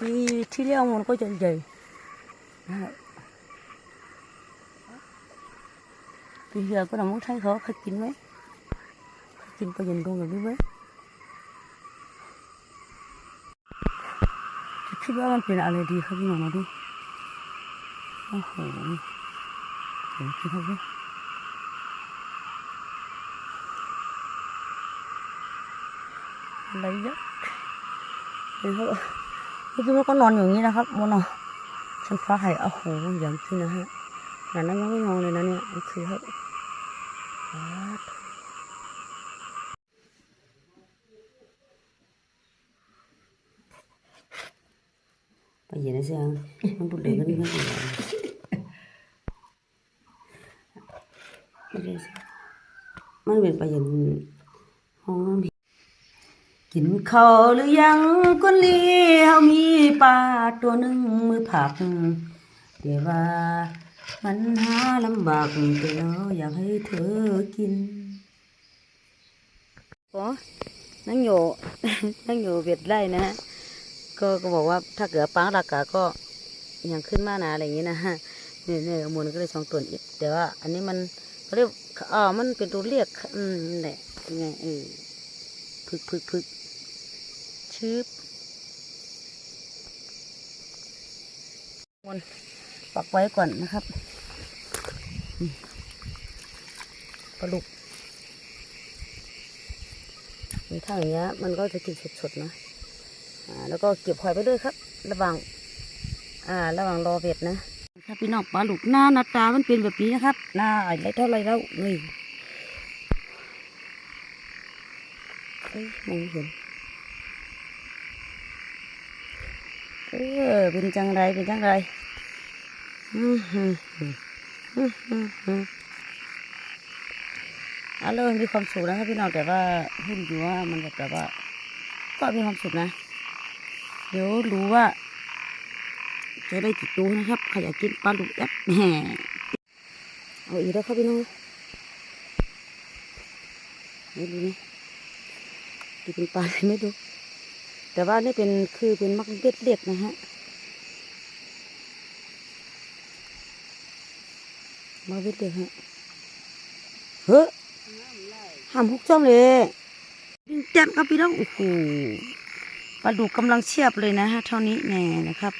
ปีที่แล้วมันก็จะใหญ่นะฮะปีที่แล้วก็นำมุ้งไทยเขาเคยกินไหมเคยกินป เมื่อะไรดีครับพี่น้องมาดูโอ้โหเดี๋ยวคิดครับว่าอะไรเยอะเดี๋ยวเขาพี่พี่ก็นอนอย่างนี้นะครับโมนอนฉันฟ้าไห่โอ้โหอย่างที่นะฮะขนาดนั้นยังไม่นอนเลยนะเนี่ยโอเคครับไปเย็นนะเสียงมันดูเด็กกันนี่กันอยู่ไม่ได้มันเป็นไปเย็นห้องน้ำ กินข้าวหรือยังกุลีเฮามีปลาตัวหนึ่งมือผักเดี๋ยวว่ามันหาลำบากแต่เราอยากให้เธอกินอ๋อนั่งอยู่นั่งอยู่เวียดไร่นะฮะก็ก็บอกว่าถ้าเกิดปังราคาก็ยังขึ้นมานะอะไรอย่างนี้นะฮะเนี่ยเนี่ยมูลก็เลยสองตัวอีกแต่ว่า อันนี้มันเขาเรียกอ๋อมันเป็นตัวเรียกอืมนั่นแหละไงเออพึกพึกพึก ชืบวนปักไว้ก่อนนะครับปลุกมีถ้าอย่างเงี้ยมันก็จะกินสดๆนะแล้วก็เก็บหอยไปด้วยครับ ระหว่าง อ่า ระหว่างรอเบ็ดนะครับพี่น้องปลาดุกหน้าหน้าตามันเป็นแบบนี้นะครับ หน้าอะไรเท่าไรแล้วนี่เฮ้ยมองไม่เห็น เออเป็นจังไรเป็นจังไรอืมฮึฮึอืมฮึฮึอะเริ่มมีความสุขนะครับพี่น้องแต่ว่าหุ้นอยู่ว่ามันแบบแบบว่า ก็มีความสุขนะ เดี๋ยวรู้ว่า จะได้กี่ตัวนะครับใครอยากกินปลาดุกแอปแหมเอาอีกแล้วครับพี่น้องไม่รู้นี่จะเป็นปลาอะไรไม่รู้ แต่ว่านี่เป็นคือเป็นมักเล็ดเล็ดๆนะฮะมักเด็ดเล็ดฮะเฮ้ยห้ามฮุกจ้อมเลยดิ้งแจ่มครับพี่น้องโอ้โหปลาดุกกำลังเชียบเลยนะฮะเท่านี้แน่นะครับ